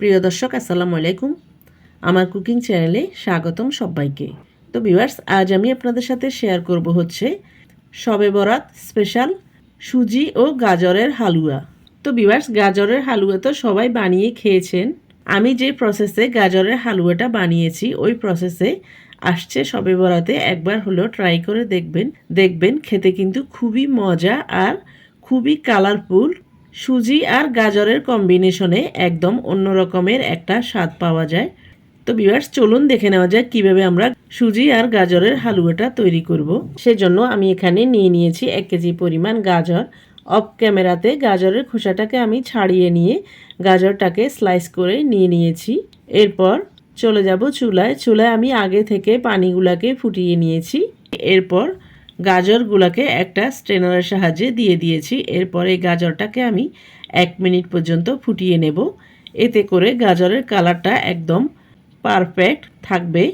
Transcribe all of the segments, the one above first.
প্রিয় দর্শক, আসসালামু আলাইকুম। আমার কুকিং চ্যানেলে স্বাগতম সবাইকে। তো ভিউয়ার্স, আজ আমি আপনাদের সাথে শেয়ার করব হচ্ছে সবে বরাত স্পেশাল সুজি ও গাজরের হালুয়া। তো ভিউয়ার্স, গাজরের হালুয়া তো সবাই বানিয়ে খেয়েছেন। আমি যে প্রসেসে গাজরের হালুয়াটা বানিয়েছি, ওই প্রসেসে আসছে সবে বরাতে। একবার হলেও ট্রাই করে দেখবেন। দেখবেন খেতে কিন্তু খুবই মজা আর খুবই কালারফুল সুজি আর গাজরের কম্বিনেশনে একদম অন্য রকমের একটা স্বাদ পাওয়া যায়। তো বিভার্স চলুন দেখে নেওয়া যায় কীভাবে আমরা সুজি আর গাজরের হালুয়াটা তৈরি করব। সেজন্য আমি এখানে নিয়ে নিয়েছি এক কেজি পরিমাণ গাজর। অফ ক্যামেরাতে গাজরের খোসাটাকে আমি ছাড়িয়ে নিয়ে গাজরটাকে স্লাইস করে নিয়ে নিয়েছি। এরপর চলে যাব চুলায়। চুলায় আমি আগে থেকে পানিগুলাকে ফুটিয়ে নিয়েছি। এরপর গাজরগুলোকে একটা স্ট্রেনারের সাহায্যে দিয়ে দিয়েছি। এরপর গাজরটাকে আমি এক মিনিট পর্যন্ত ফুটিয়ে নেব। এতে করে গাজরের কালারটা একদম পারফেক্ট থাকবে।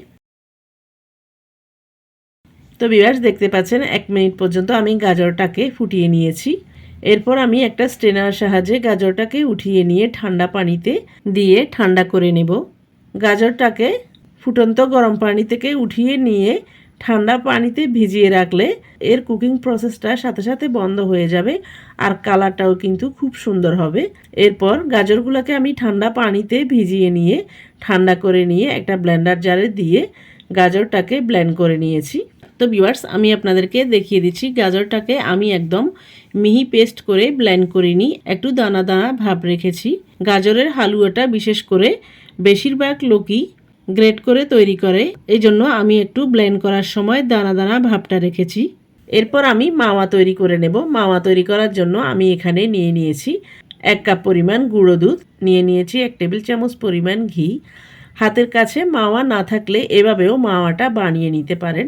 তো বিভাস দেখতে পাচ্ছেন, এক মিনিট পর্যন্ত আমি গাজরটাকে ফুটিয়ে নিয়েছি। এরপর আমি একটা স্ট্রেনার সাহায্যে গাজরটাকে উঠিয়ে নিয়ে ঠান্ডা পানিতে দিয়ে ঠান্ডা করে নেব। গাজরটাকে ফুটন্ত গরম পানি থেকে উঠিয়ে নিয়ে ঠান্ডা পানিতে ভিজিয়ে রাখলে এর কুকিং প্রসেসটা সাথে সাথে বন্ধ হয়ে যাবে আর কালারটাও কিন্তু খুব সুন্দর হবে। এরপর গাজরগুলোকে আমি ঠান্ডা পানিতে ভিজিয়ে নিয়ে, ঠান্ডা করে নিয়ে একটা ব্লেন্ডার জারে দিয়ে গাজরটাকে ব্লেন্ড করে নিয়েছি। তো ভিউয়ার্স আমি আপনাদেরকে দেখিয়ে দিচ্ছি গাজরটাকে আমি একদম মিহি পেস্ট করে ব্লেন্ড করিনি, একটু দানা দানা ভাব রেখেছি। গাজরের হালুয়াটা বিশেষ করে বেশিরভাগ লোকই গ্রেট করে তৈরি করে। এই জন্য আমি একটু ব্লেন্ড করার সময় দানা দানা ভাবটা রেখেছি। এরপর আমি মাওয়া তৈরি করে নেব। মাওয়া তৈরি করার জন্য আমি এখানে নিয়ে নিয়েছি এক কাপ পরিমাণ গুঁড়ো দুধ, নিয়ে নিয়েছি এক টেবিল চামচ পরিমাণ ঘি। হাতের কাছে মাওয়া না থাকলে এভাবেও মাওয়াটা বানিয়ে নিতে পারেন।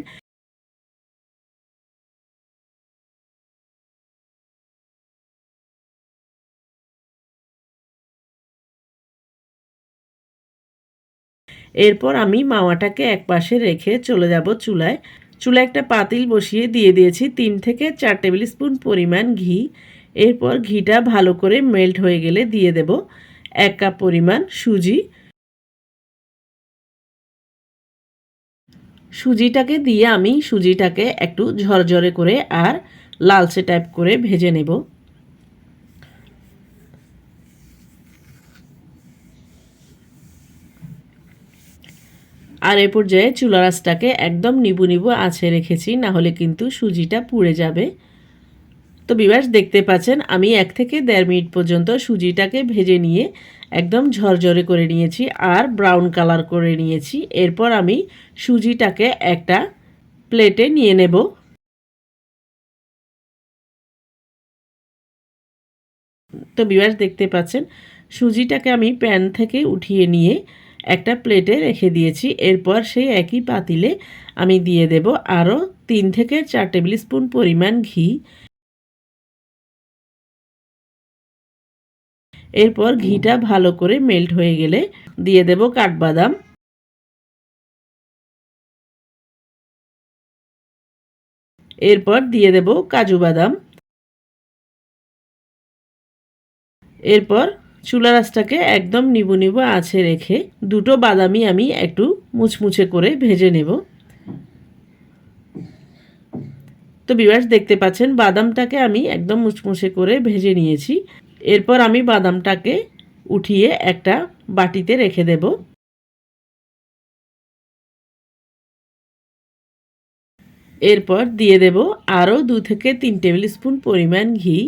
এরপর আমি মাওয়াটাকে এক পাশে রেখে চলে যাব চুলায়। চুলায় একটা পাতিল বসিয়ে দিয়ে দিয়েছি তিন থেকে চার টেবিল স্পুন পরিমাণ ঘি। এরপর ঘিটা ভালো করে মেল্ট হয়ে গেলে দিয়ে দেব এক কাপ পরিমাণ সুজি। সুজিটাকে দিয়ে আমি সুজিটাকে একটু ঝরঝরে করে আর লালচে টাইপ করে ভেজে নেব। আর এ পর্যায়ে চুলা রাসটাকে একদম নিবু নিবু আছে রেখেছি, না হলে কিন্তু সুজিটা পুড়ে যাবে। তো বিবাস দেখতে পাচ্ছেন, আমি এক থেকে দেড় মিনিট পর্যন্ত সুজিটাকে ভেজে নিয়ে একদম ঝরঝরে করে নিয়েছি আর ব্রাউন কালার করে নিয়েছি। এরপর আমি সুজিটাকে একটা প্লেটে নিয়ে নেব। তো বিবাস দেখতে পাচ্ছেন, সুজিটাকে আমি প্যান থেকে উঠিয়ে নিয়ে একটা প্লেটে রেখে দিয়েছি। এরপর সেই একই পাতিলে আমি দিয়ে দেব আরও তিন থেকে চার টেবিল স্পুন পরিমাণ ঘি। এরপর ঘিটা ভালো করে মেল্ট হয়ে গেলে দিয়ে দেব কাঠবাদাম। এরপর দিয়ে দেব কাজু বাদাম। এরপর চুলা রাসটাকে একদম নিবু নিবু আছে রেখে দুটো বাদামি আমি একটু মুচমুচে করে ভেজে নেব। তো বিবাস দেখতে পাচ্ছেন, বাদামটাকে আমি একদম মুচমুচে করে ভেজে নিয়েছি। এরপর আমি বাদামটাকে উঠিয়ে একটা বাটিতে রেখে দেব। এরপর দিয়ে দেব আরও দু থেকে তিন টেবিল স্পুন পরিমাণ ঘি।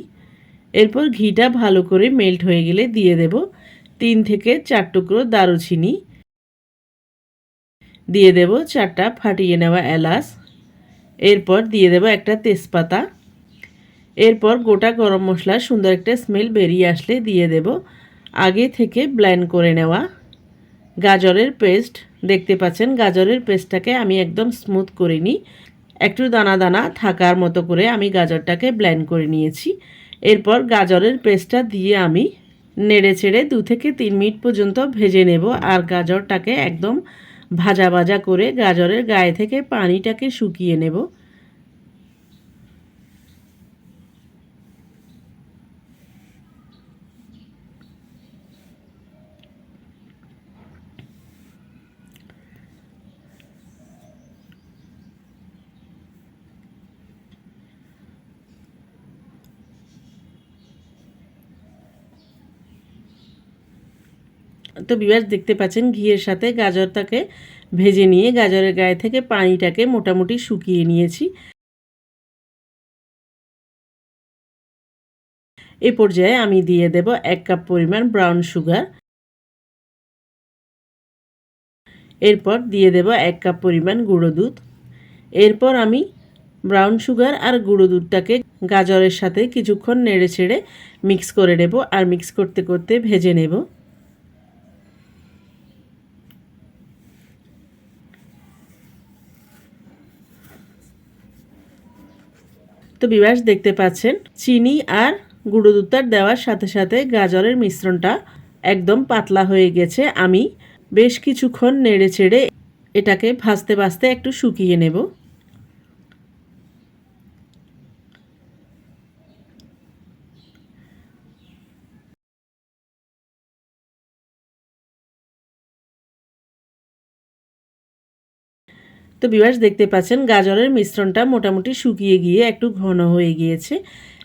এরপর ঘিটা ভালো করে মেল্ট হয়ে গেলে দিয়ে দেব তিন থেকে চার টুকরো দারুচিনি। দিয়ে দেব চারটা ফাটিয়ে নেওয়া এলাচ। এরপর দিয়ে দেব একটা তেজপাতা। এরপর গোটা গরম মশলা সুন্দর একটা স্মেল বেরিয়ে আসলে দিয়ে দেব আগে থেকে ব্ল্যান্ড করে নেওয়া। গাজরের পেস্ট দেখতে পাচ্ছেন গাজরের পেস্টটাকে আমি একদম স্মুথ করে নিই একটু দানা দানা থাকার মতো করে আমি গাজরটাকে ব্ল্যান্ড করে নিয়েছি। এরপর গাজরের পেস্টটা দিয়ে আমি নেড়ে ছেড়ে দু থেকে তিন মিনিট পর্যন্ত ভেজে নেব। আর গাজরটাকে একদম ভাজা ভাজা করে গাজরের গায়ে থেকে পানিটাকে শুকিয়ে নেব। তো বিবাস দেখতে পাচ্ছেন ঘিয়ের সাথে গাজরটাকে ভেজে নিয়ে গাজরের গায়ে থেকে পানিটাকে মোটামুটি শুকিয়ে নিয়েছি। এ পর্যায়ে আমি দিয়ে দেব এক কাপ পরিমাণ ব্রাউন সুগার। এরপর দিয়ে দেব এক কাপ পরিমাণ গুঁড়ো দুধ। এরপর আমি ব্রাউন সুগার আর গুঁড়ো দুধটাকে গাজরের সাথে কিছুক্ষণ নেড়ে ছেড়ে মিক্স করে নেব আর মিক্স করতে করতে ভেজে নেব। তো বিবাস দেখতে পাচ্ছেন। চিনি আর গুঁড়ো দুধটার দেওয়ার সাথে সাথে গাজরের মিশ্রণটা একদম পাতলা হয়ে গেছে। আমি বেশ কিছুক্ষণ নেড়ে চেড়ে এটাকে ভাজতে ভাজতে একটু শুকিয়ে নেব। তো বিবাস দেখতে পাচ্ছেন গাজরের মিশ্রণটা মোটামুটি শুকিয়ে গিয়ে একটু ঘন হয়ে গিয়েছে।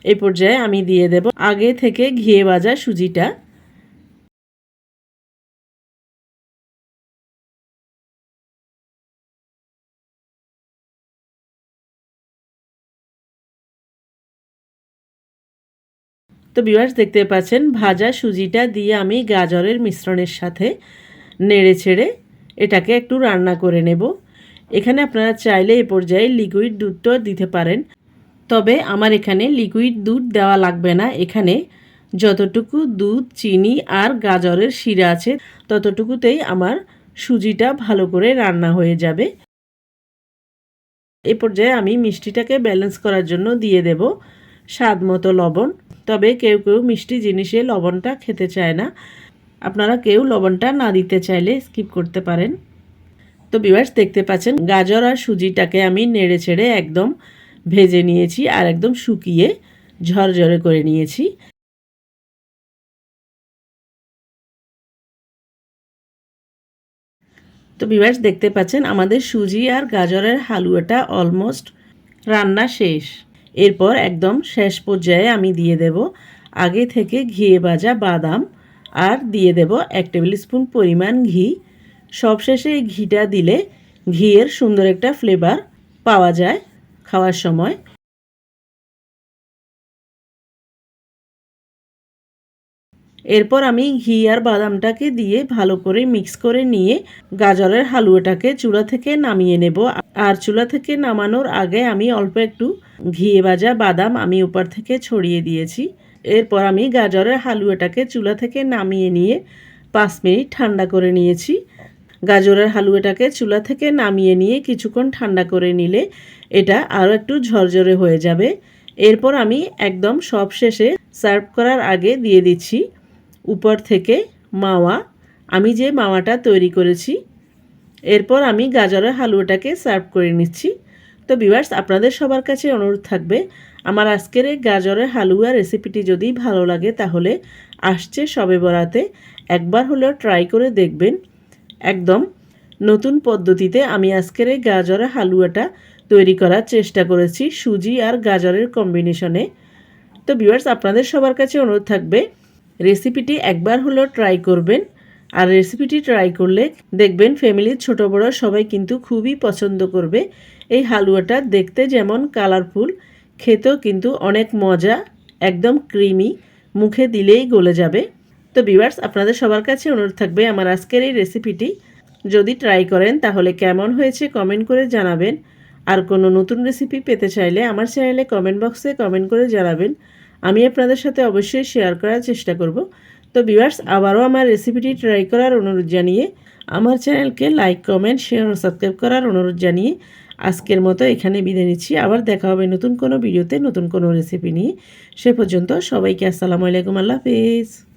এই পর্যায়ে আমি দিয়ে দেব আগে থেকে ঘিয়ে ভাজা সুজিটা। তো বিবাস দেখতে পাচ্ছেন ভাজা সুজিটা দিয়ে আমি গাজরের মিশ্রণের সাথে নেড়ে ছেড়ে এটাকে একটু রান্না করে নেব। এখানে আপনারা চাইলে এ পর্যায়ে লিকুইড দুধটাও দিতে পারেন। তবে আমার এখানে লিকুইড দুধ দেওয়া লাগবে না। এখানে যতটুকু দুধ, চিনি আর গাজরের শিরা আছে, ততটুকুতেই আমার সুজিটা ভালো করে রান্না হয়ে যাবে। এ পর্যায়ে আমি মিষ্টিটাকে ব্যালেন্স করার জন্য দিয়ে দেব স্বাদ মতো লবণ। তবে কেউ কেউ মিষ্টি জিনিসে লবণটা খেতে চায় না। আপনারা কেউ লবণটা না দিতে চাইলে স্কিপ করতে পারেন। তো বিভার্স দেখতে পাচ্ছেন, গাজর আর সুজিটাকে আমি নেড়ে ছেড়ে একদম ভেজে নিয়েছি আর একদম শুকিয়ে ঝরঝরে করে নিয়েছি। তো বিভার্স দেখতে পাচ্ছেন, আমাদের সুজি আর গাজরের হালুয়াটা অলমোস্ট রান্না শেষ। এরপর একদম শেষ পর্যায়ে আমি দিয়ে দেব আগে থেকে ঘিয়ে ভাজা বাদাম আর দিয়ে দেব এক টেবিল স্পুন পরিমাণ ঘি। সবশেষে এই ঘিটা দিলে ঘিয়ের সুন্দর একটা ফ্লেভার পাওয়া যায় খাওয়ার সময়। এরপর আমি ঘি আর বাদামটাকে দিয়ে ভালো করে মিক্স করে নিয়ে গাজরের হালুয়াটাকে চুলা থেকে নামিয়ে নেব। আর চুলা থেকে নামানোর আগে আমি অল্প একটু ঘিয়ে ভাজা বাদাম আমি উপর থেকে ছড়িয়ে দিয়েছি। এরপর আমি গাজরের হালুয়াটাকে চুলা থেকে নামিয়ে নিয়ে পাঁচ মিনিট ঠান্ডা করে নিয়েছি। গাজরের হালুয়াটাকে চুলা থেকে নামিয়ে নিয়ে কিছুক্ষণ ঠান্ডা করে নিলে এটা আরও একটু ঝরঝরে হয়ে যাবে। এরপর আমি একদম সব শেষে সার্ভ করার আগে দিয়ে দিচ্ছি উপর থেকে মাওয়া। আমি যে মাওয়াটা তৈরি করেছি, এরপর আমি গাজরের হালুয়াটাকে সার্ভ করে নিচ্ছি। তো বিভার্স আপনাদের সবার কাছে অনুরোধ থাকবে, আমার আজকের এই গাজরের হালুয়া রেসিপিটি যদি ভালো লাগে তাহলে আসছে সবে বরাতে। একবার হলেও ট্রাই করে দেখবেন। একদম নতুন পদ্ধতিতে আমি আজকের এই গাজরের হালুয়াটা তৈরি করার চেষ্টা করেছি, সুজি আর গাজরের কম্বিনেশনে তো ভিউয়ার্স আপনাদের সবার কাছে অনুরোধ থাকবে রেসিপিটি একবার হলেও ট্রাই করবেন। আর রেসিপিটি ট্রাই করলে দেখবেন ফ্যামিলির ছোট বড় সবাই কিন্তু খুবই পছন্দ করবে। এই হালুয়াটা দেখতে যেমন কালারফুল খেতেও কিন্তু অনেক মজা, একদম ক্রিমি মুখে দিলেই গলে যাবে। তো ভিউয়ার্স আপনাদের সবার কাছে অনুরোধ থাকবে আমার আজকের এই রেসিপিটি যদি ট্রাই করেন, তাহলে কেমন হয়েছে কমেন্ট করে জানাবেন। আর কোনো নতুন রেসিপি পেতে চাইলে আমার চ্যানেলে কমেন্ট বক্সে কমেন্ট করে জানাবেন। আমি আপনাদের সাথে অবশ্যই শেয়ার করার চেষ্টা করব। তো ভিউয়ার্স আবারও আমার রেসিপিটি ট্রাই করার অনুরোধ জানিয়ে, আমার চ্যানেলকে লাইক কমেন্ট শেয়ার ও সাবস্ক্রাইব করার অনুরোধ জানিয়ে আজকের মতো এখানে বিদায় নিচ্ছি। আবার দেখা হবে নতুন কোনো ভিডিওতে নতুন কোনো রেসিপি নিয়ে। সে পর্যন্ত সবাইকে আসসালামু আলাইকুম, আল্লাহ হাফিজ।